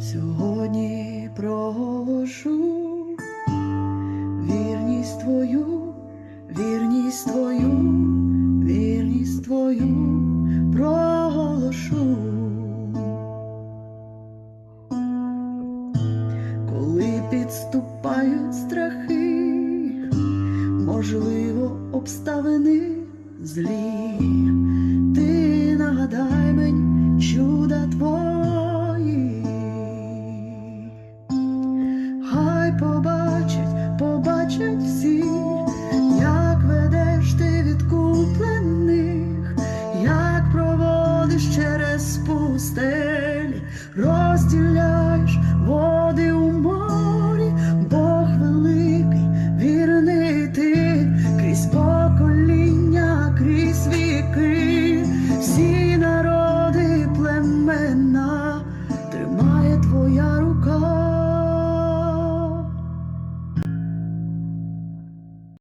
Сьогодні проголошу вірність твою, вірність твою, вірність твою проголошу. Коли підступають страхи, можливо, обставини злі, побачать, побачать всі, як ведеш ти відкуплених, як проводиш через пустелі, розділяєш води у морі, Бог великий, вірний ти, крізь покоління, крізь віки, всі народи племена.